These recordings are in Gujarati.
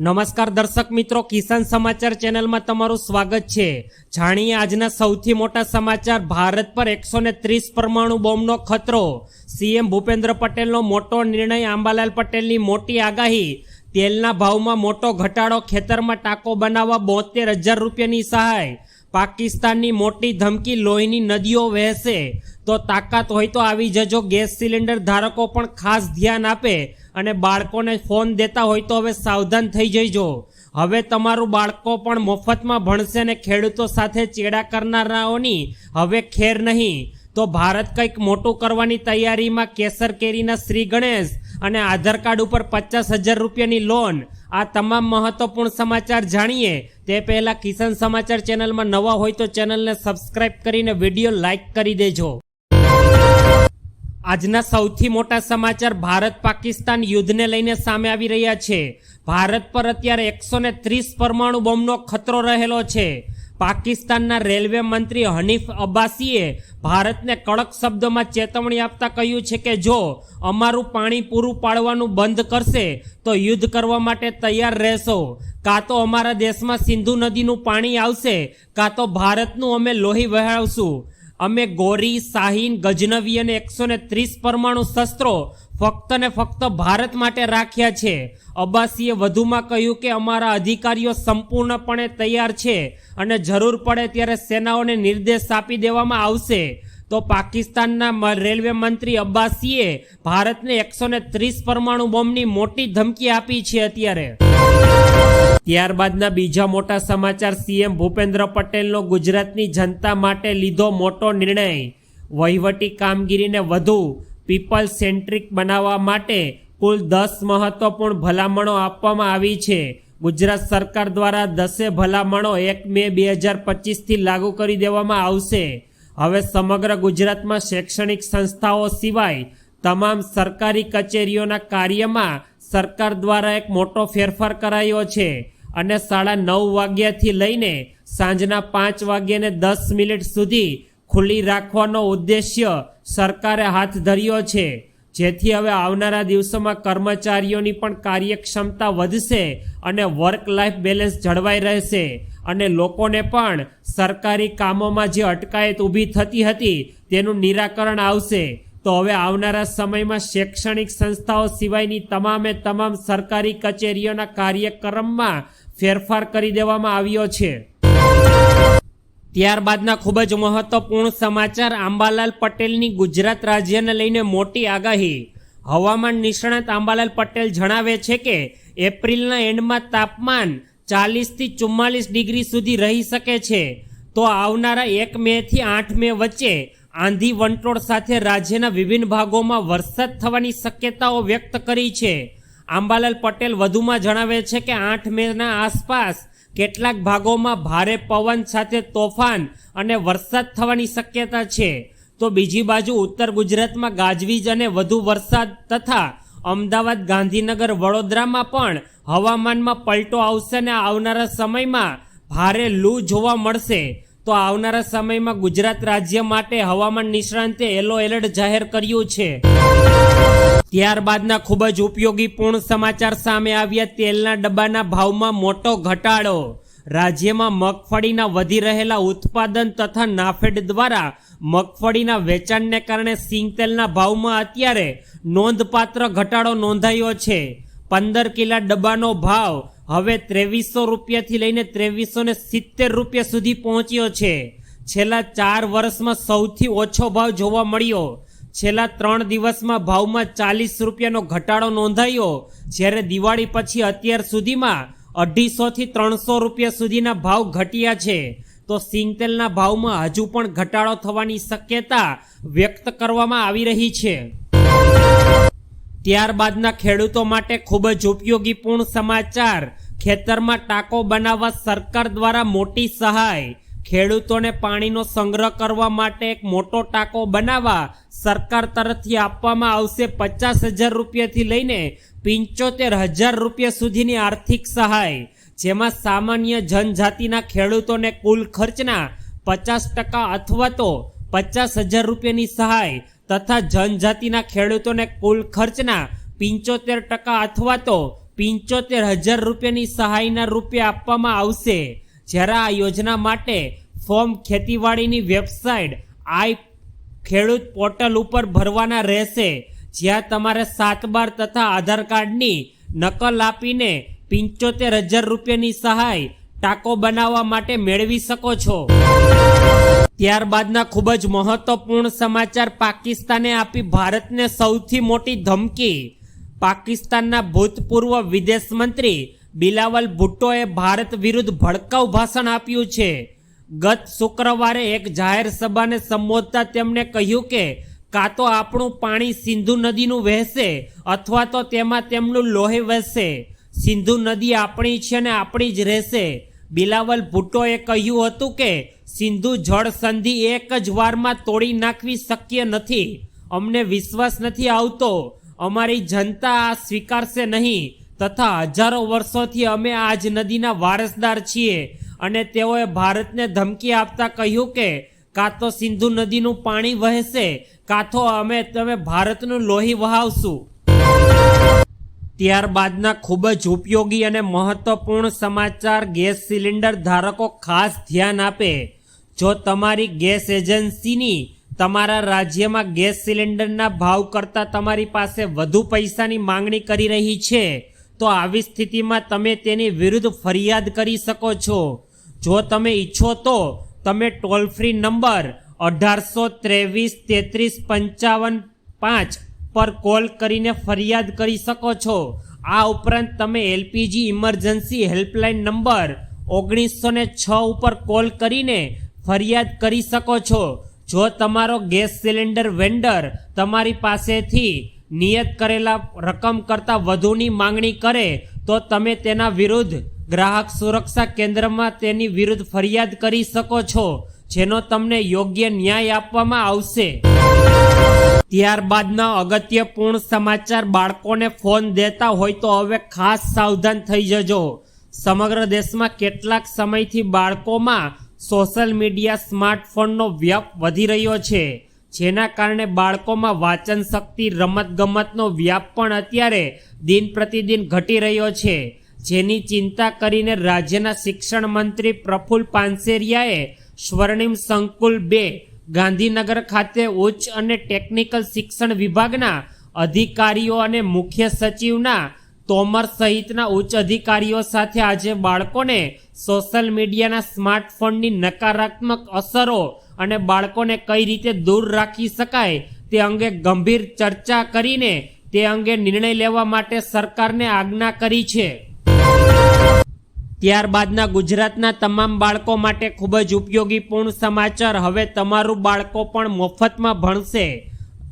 નમસ્કાર દર્શક મિત્રો, કિસાન સમાચાર ચેનલમાં તમારું સ્વાગત છે. જાણીએ આજના સૌથી મોટા સમાચાર. ભારત પર એકસો ત્રીસ પરમાણુ બોમ્બનો ખતરો. સીએમ ભૂપેન્દ્ર પટેલનો મોટો નિર્ણય આંબાલાલ પટેલની મોટી આગાહી. તેલના ભાવમાં મોટો ઘટાડો ખેતરમાં ટાંકો બનાવવા બોતેર હજાર રૂપિયાની સહાય. પાકિસ્તાનની મોટી ધમકી લોહીની નદીઓ વહેશે. તો તાકાત હોય તો આવી જજો. ગેસ સિલિન્ડર ધારકો પણ ખાસ ધ્યાન આપે. અને બાળકોને ફોન દેતા હોય તો હવે સાવધાન થઈ જઈજો. હવે તમારું બાળકો પણ મફતમાં ભણશે અને ખેડૂતો સાથે ચેડા કરનારાઓની હવે ખેર નહીં. તો ભારત કંઈક મોટું કરવાની તૈયારીમાં કેસર કેરીના શ્રી ગણેશ અને આધાર કાર્ડ ઉપર પચાસ હજાર રૂપિયાની લોન આ તમામ મહત્વપૂર્ણ સમાચાર જાણીએ. તે પહેલાં કિસાન સમાચાર ચેનલમાં નવા હોય તો ચેનલને સબસ્ક્રાઇબ કરીને વીડિયો લાઇક કરી દેજો. આજના સૌથી મોટા સમાચાર ભારત પાકિસ્તાન યુદ્ધને લઈને સામે આવી રહ્યા છે. ભારત પર અત્યારે એકસો ને ત્રીસ પરમાણુ બોમ્બનો ખતરો રહેલો છે. પાકિસ્તાનના રેલવે મંત્રી હનીફ અબ્બાસીએ ભારતને કડક શબ્દોમાં ચેતવણી આપતા કહ્યું છે કે જો અમારું પાણી પૂરું પાડવાનું બંધ કરશે, તો યુદ્ધ કરવા માટે તૈયાર રહેશો. કાં તો અમારા દેશમાં સિંધુ નદીનું પાણી આવશે, કાં તો ભારતનું અમે લોહી વહાવશું. અમે ગોરી, શાહીન, ગજનવી અને એકસો ને ત્રીસ પરમાણુ શસ્ત્રો ફક્ત ને ફક્ત ભારત માટે રાખ્યા છે. અબ્બાસીએ વધુમાં કહ્યું કે અમારા અધિકારીઓ સંપૂર્ણપણે તૈયાર છે અને જરૂર પડે ત્યારે સેનાઓને નિર્દેશ આપી દેવામાં આવશે. તો પાકિસ્તાનના રેલવે મંત્રી અબ્બાસીએ ભારતને એકસો ને ત્રીસ પરમાણુ બોમ્બની મોટી ધમકી આપી છે અત્યારે. ત્યારબાદના બીજા મોટા સમાચાર સીએમ ભૂપેન્દ્ર પટેલનો ગુજરાતની જનતા માટે લીધો મોટો નિર્ણય. વહીવટી કામગીરીને વધુ પીપલ સેન્ટ્રિક બનાવવા માટે કુલ દસ મહત્વપૂર્ણ ભલામણો આપવામાં આવી છે. ગુજરાત સરકાર દ્વારા દસે ભલામણો એક મે બે હજાર પચીસથી લાગુ કરી દેવામાં આવશે. હવે સમગ્ર ગુજરાતમાં શૈક્ષણિક સંસ્થાઓ સિવાય તમામ સરકારી કચેરીઓના કાર્યમાં સરકાર દ્વારા એક મોટો ફેરફાર કરાયો છે અને સાડા નવ વાગ્યાથી લઈને સાંજના પાંચ વાગ્યાને દસ મિનિટ સુધી ખુલ્લી રાખવાનો ઉદ્દેશ્ય સરકારે હાથ ધર્યો છે. જેથી હવે આવનારા દિવસોમાં કર્મચારીઓની પણ કાર્યક્ષમતા વધશે અને વર્ક લાઈફ બેલેન્સ જળવાઈ રહેશે અને લોકોને પણ સરકારી કામોમાં જે અટકાયત ઊભી થતી હતી તેનું નિરાકરણ આવશે. તો હવે આવનારા સમયમાં શૈક્ષણિક સંસ્થાઓ સિવાયની તમામે તમામ સરકારી કચેરીઓના કાર્યક્રમમાં ફેરફાર કરી દેવામાં આવ્યો છે. ત્યારબાદના ખૂબ જ મહત્વપૂર્ણ સમાચાર આંબાલાલ પટેલની ગુજરાત રાજ્યને લઈને મોટી આગાહી. હવામાન નિષ્ણાત આંબાલાલ પટેલ જણાવે છે કે, એપ્રિલના એન્ડમાં તાપમાન ચાલીસથી ચુમ્માલીસ ડિગ્રી સુધી રહી શકે છે. તો આવનારા એક મેથી આઠ મે વચ્ચે આંધી વંટોળ સાથે રાજ્યના વિભિન્ન ભાગોમાં વરસાદ થવાની શક્યતાઓ વ્યક્ત કરી છે. આંબાલાલ પટેલ વધુમાં જણાવે છે કે આઠ મેના આસપાસ કેટલાક ભાગોમાં ભારે પવન સાથે તોફાન અને વરસાદ થવાની શક્યતા છે. તો બીજી બાજુ ઉત્તર ગુજરાતમાં ગાજવીજ અને વધુ વરસાદ તથા અમદાવાદ, ગાંધીનગર, વડોદરામાં પણ હવામાનમાં પલટો આવશે અને આવનારા સમયમાં ભારે લૂ જોવા મળશે. તો આવનારા સમયમાં ગુજરાત રાજ્ય માટે હવામાન નિષ્ણાંતે યલો એલર્ટ જાહેર કર્યું છે. ત્યારબાદના ખૂબ જ ઉપયોગી પૂર્ણ સમાચાર સામે આવ્યા તેલના ડબ્બાના ભાવમાં મોટો ઘટાડો. રાજ્યમાં મગફળીના વધી રહેલા ઉત્પાદન તથા નાફેડ દ્વારા મગફળીના વેચાણને કારણે સિંગતેલના ભાવમાં અત્યારે નોંધપાત્ર ઘટાડો નોંધાયો છે. પંદર કિલા ડબ્બાનો ભાવ હવે ત્રેવીસો રૂપિયાથી લઈને ત્રેવીસો ને સિત્તેર રૂપિયા સુધી પહોંચ્યો છે. છેલ્લા ચાર વર્ષમાં સૌથી ઓછો ભાવ જોવા મળ્યો. છેલ્લા ત્રણ દિવસમાં ભાવમાં ચાલીસ રૂપિયાનો ઘટાડો નોંધાયો. જ્યારે દિવાળી પછી અત્યાર સુધીમાં અઢીસોથી ત્રણસો રૂપિયા સુધીના ભાવ ઘટ્યા છે. તો સિંગતેલના ભાવમાં હજુ પણ ઘટાડો થવાની શક્યતા વ્યક્ત કરવામાં આવી રહી છે. ત્યારબાદના ખેડૂતો માટે ખૂબ જ ઉપયોગીપૂર્ણ સમાચાર. ખેતરમાં ટાંકો બનાવવા સરકાર દ્વારા મોટી સહાય. ખેડૂતોને પાણીનો સંગ્રહ કરવા માટે એક મોટો ટાંકો બનાવવા સરકાર તરફથી આપવામાં આવશે પચાસ હજાર રૂપિયાથી લઈને પંચોતેર હજાર રૂપિયા સુધીની આર્થિક સહાય. જેમાં સામાન્ય જનજાતિના ખેડૂતોને કુલ ખર્ચના પચાસ ટકા અથવા તો પચાસ હજાર રૂપિયાની સહાય તથા જનજાતિના ખેડૂતોને કુલ ખર્ચના પંચોતેર ટકા અથવા તો પિંચોતેર હજાર રૂપિયાની સહાયના રૂપે આપવામાં આવશે. જ્યારે આ યોજના માટે ફોર્મ ખેતીવાડીની વેબસાઇટ આઈ ખેડૂત પોર્ટલ ઉપર ભરવાના રહેશે. જ્યાં તમારે સાત બાર તથા આધાર કાર્ડની નકલ આપીને પિંચોતેર હજાર રૂપિયાની સહાય ટાંકો બનાવવા માટે મેળવી શકો છો. ત્યારબાદના ખૂબ જ મહત્વપૂર્ણ સમાચાર પાકિસ્તાને આપી ભારતને સૌથી મોટી ધમકી. પાકિસ્તાનના ભૂતપૂર્વ વિદેશ મંત્રી બિલાવલ ભુટ્ટોએ ભારત વિરુદ્ધ ભડકાઉ ભાષણ આપ્યું છે. ગત શુક્રવારે એક જાહેર સભાને સંબોધતા તેમણે કહ્યું કે કાં તો આપણું પાણી સિંધુ નદીનું વહેશે અથવા તો તેમાં તેમનું લોહી વહેશે. સિંધુ નદી આપણી છે અને આપણી જ રહેશે. બિલાવલ ભુટ્ટોએ કહ્યું હતું કે સિંધુ જળ સંધિ એક જ વારમાં તોડી નાખવી શક્ય નથી. અમને વિશ્વાસ નથી આવતો. અમારી જનતા સ્વીકારશે નહીં તથા હજારો વર્ષોથી અમે આ જ નદીના વારસદાર છીએ અને તેઓએ ભારતને ધમકી આપતા કહ્યું કે, કાં તો સિંધુ નદીનું પાણી વહેશે, કાં તો અમે તમે ભારતનું લોહી વહાવશું. ત્યારબાદના ખૂબ જ ઉપયોગી અને મહત્વપૂર્ણ સમાચાર ગેસ સિલિન્ડર ધારકો ખાસ ધ્યાન આપે. જો તમારી ગેસ એજન્સીની તમારા રાજ્યમાં ગેસ સિલિન્ડરના ભાવ કરતાં તમારી પાસે વધુ પૈસાની માંગણી કરી રહી છે, તો આવી સ્થિતિમાં તમે તેની વિરુદ્ધ ફરિયાદ કરી શકો છો. જો તમે ઈચ્છો તો તમે ટોલ ફ્રી નંબર અઢારસો ત્રેવીસ તેત્રીસ પંચાવન પાંચ પર કોલ કરીને ફરિયાદ કરી શકો છો. આ ઉપરાંત તમે એલપીજી ઇમરજન્સી હેલ્પલાઇન નંબર ઓગણીસો ને છ ઉપર કોલ કરીને ફરિયાદ કરી શકો છો. જો તમારો ગેસ સિલિન્ડર વેન્ડર તમારી પાસેથી નિયત કરેલા રકમ કરતાં વધુની માંગણી કરે, તો તમે તેના વિરુદ્ધ ગ્રાહક સુરક્ષા કેન્દ્રમાં તેની વિરુદ્ધ ફરિયાદ કરી શકો છો, જેનો તમને યોગ્ય ન્યાય આપવામાં આવશે. ત્યારબાદના અગત્યપૂર્ણ સમાચાર બાળકોને ફોન દેતા હોય તો હવે ખાસ સાવધાન થઈ જજો. સમગ્ર દેશમાં કેટલાક સમયથી બાળકોમાં સોશિયલ મીડિયા સ્માર્ટફોનનો વ્યાપ વધી રહ્યો છે. જેના કારણે બાળકોમાં વાંચન શક્તિ, રમતગમતનો વ્યાપ પણ અત્યારે દિન પ્રતિદિન ઘટી રહ્યો છે. જેની ચિંતા કરીને રાજ્યના શિક્ષણ મંત્રી પ્રફુલ પાનસેરિયાએ સ્વર્ણિમ સંકુલ બે, ગાંધીનગર ખાતે ઉચ્ચ અને ટેકનિકલ શિક્ષણ વિભાગના અધિકારીઓ અને મુખ્ય સચિવના તોમર સહિતના ઉચ્ચ અધિકારીઓ સાથે આજે બાળકોને સોશિયલ મીડિયાના સ્માર્ટફોનની નકારાત્મક અસરો અને બાળકોને કઈ રીતે દૂર રાખી શકાય તે અંગે ગંભીર ચર્ચા કરીને તે અંગે નિર્ણય લેવા માટે સરકારને આજ્ઞા કરી છે. ત્યારબાદના ગુજરાતના તમામ બાળકો માટે ખૂબ જ ઉપયોગીપૂર્ણ સમાચાર. હવે તમારું બાળકો પણ મફતમાં ભણશે.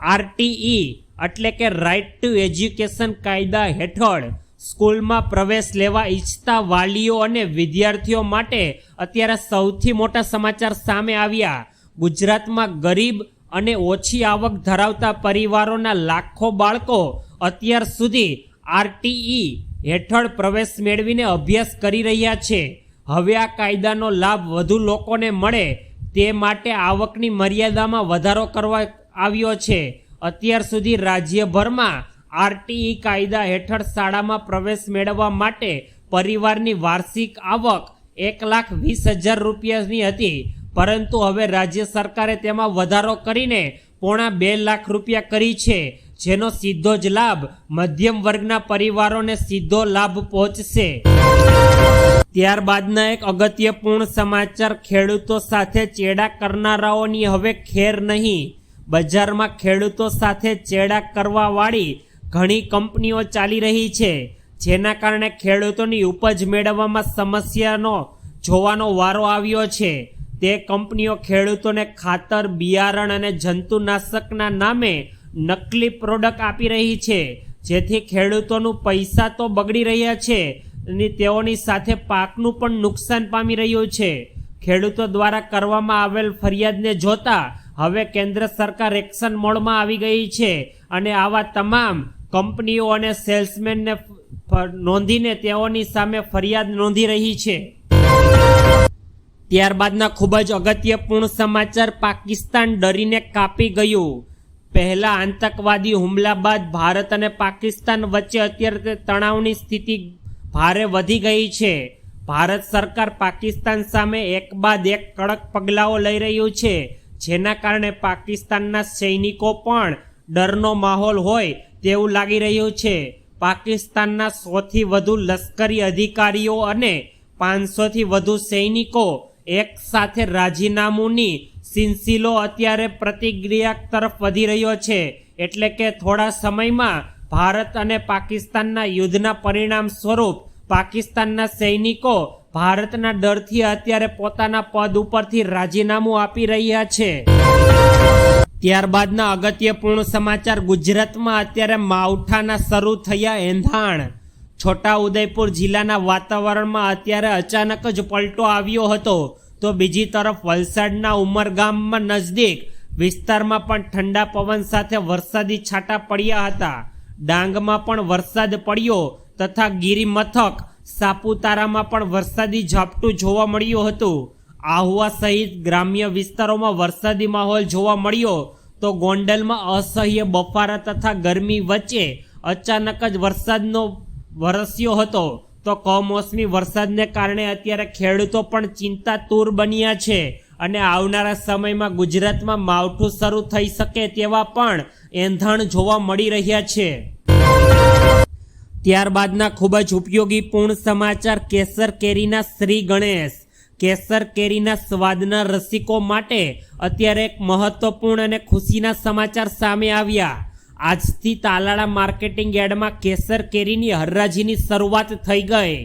આરટીઈ એટલે કે રાઇટ ટુ એજ્યુકેશન કાયદા હેઠળ સ્કૂલમાં પ્રવેશ લેવા ઈચ્છતા વાલીઓ અને વિદ્યાર્થીઓ માટે અત્યારે સૌથી મોટા સમાચાર સામે આવ્યા. ગુજરાતમાં ગરીબ અને ઓછી આવક ધરાવતા પરિવારોના લાખો બાળકો અત્યાર સુધી આરટીઈ હેઠળ પ્રવેશ મેળવીને અભ્યાસ કરી રહ્યા છે. હવે આ કાયદાનો લાભ વધુ લોકોને મળે તે માટે આવકની મર્યાદામાં વધારો કરવા આવ્યો છે. અત્યાર સુધી રાજ્યભરમાં આરટીઈ કાયદા હેઠળ શાળામાં પ્રવેશ મેળવવા માટે પરિવારની વાર્ષિક આવક એક લાખ વીસ હજાર રૂપિયાની હતી. પરંતુ હવે રાજ્ય સરકારે તેમાં વધારો કરીને પોણા બે લાખ રૂપિયા કરી છે, જેનો સીધો જ લાભ મધ્યમ વર્ગના પરિવારોને સીધો લાભ પહોંચશે. ત્યારબાદના એક અગત્યપૂર્ણ સમાચાર ખેડૂતો સાથે ચેડા કરનારાઓની હવે ખેર નહીં. બજારમાં ખેડૂતો સાથે ચેડા કરવાવાળી ઘણી કંપનીઓ ચાલી રહી છે, જેના કારણે ખેડૂતોની ઉપજ મેળવવામાં સમસ્યાનો જોવાનો વારો આવ્યો છે. તે કંપનીઓ ખેડૂતોને ખાતર, બિયારણ અને જંતુનાશકના નામે નકલી પ્રોડક્ટ આપી રહી છે. જેથી ખેડૂતોનું પૈસા તો બગડી રહ્યા છે અને તેઓની સાથે પાકનું પણ નુકસાન પામી રહ્યું છે. ખેડૂતો દ્વારા કરવામાં આવેલ ફરિયાદને જોતા હવે કેન્દ્ર સરકાર એક્શન મોડમાં આવી ગઈ છે અને આવા તમામ કંપનીઓ અને સેલ્સમેનને નોંધીને તેઓની સામે ફરિયાદ નોંધી રહી છે. ત્યારબાદના ખૂબ જ અગત્યપૂર્ણ સમાચાર પાકિસ્તાન ડરીને કાપી ગયું. પહેલા આતંકવાદી હુમલા બાદ ભારત અને પાકિસ્તાન વચ્ચે અત્યારે તણાવની સ્થિતિ ભારે વધી ગઈ છે. ભારત સરકાર પાકિસ્તાન સામે એક બાદ એક કડક પગલાઓ લઈ રહ્યું છે. જેના કારણે પાકિસ્તાનના સૈનિકો પણ ડરનો માહોલ હોય તેવું લાગી રહ્યું છે. પાકિસ્તાનના સોથી વધુ લશ્કરી અધિકારીઓ અને પાંચસોથી વધુ સૈનિકો એક સાથે રાજીનામુંની સિલસિલો અત્યારે પ્રતિક્રિયા તરફ વધી રહ્યો છે. એટલે કે થોડા સમયમાં ભારત અને પાકિસ્તાનના યુદ્ધના પરિણામ સ્વરૂપ પાકિસ્તાનના સૈનિકો ભારતના ડરથી અત્યારે પોતાના પદ ઉપરથી રાજીનામું આપી રહ્યા છે. ત્યારબાદના અગત્યપૂર્ણ સમાચાર ગુજરાતમાં અત્યારે માવઠાના શરૂ થયા એંધાણ. છોટા ઉદયપુર જિલ્લાના વાતાવરણમાં અત્યારે અચાનક જ પલટો આવ્યો હતો. તો બીજી તરફ વલસાડના ઉમરગામમાં નજદીક વિસ્તારમાં પણ ઠંડા પવન સાથે વરસાદી છાંટા પડ્યા હતા. ડાંગમાં પણ વરસાદ પડ્યો તથા ગિરિમથક સાપુતારામાં પણ વરસાદી ઝાપટું જોવા મળ્યું હતું. આહુવા સહિત ગ્રામ્ય વિસ્તારોમાં વરસાદી માહોલ જોવા મળ્યો તો ગોંડલમાં અસહ્ય બફારા તથા ગરમી વચ્ચે અચાનક જ વરસાદનો વરસ્યો હતો. તો કમોસમી વરસાદને કારણે અત્યારે ખેડૂતો પણ ચિંતાતુર બન્યા છે અને આવનારા સમયમાં ગુજરાતમાં માવઠું શરૂ થઈ શકે તેવા પણ એંધાણ જોવા મળી રહ્યા છે. ત્યારબાદના ખૂબ જ ઉપયોગી પૂર્ણ સમાચાર કેસર કેરીના શ્રી ગણેશ. કેસર કેરીના સ્વાદના રસિકો માટે અત્યારે એક મહત્વપૂર્ણ અને ખુશીના સમાચાર સામે આવ્યા. આજથી તાલાળા માર્કેટિંગ યાર્ડમાં કેસર કેરીની હરરાજીની શરૂઆત થઈ ગઈ.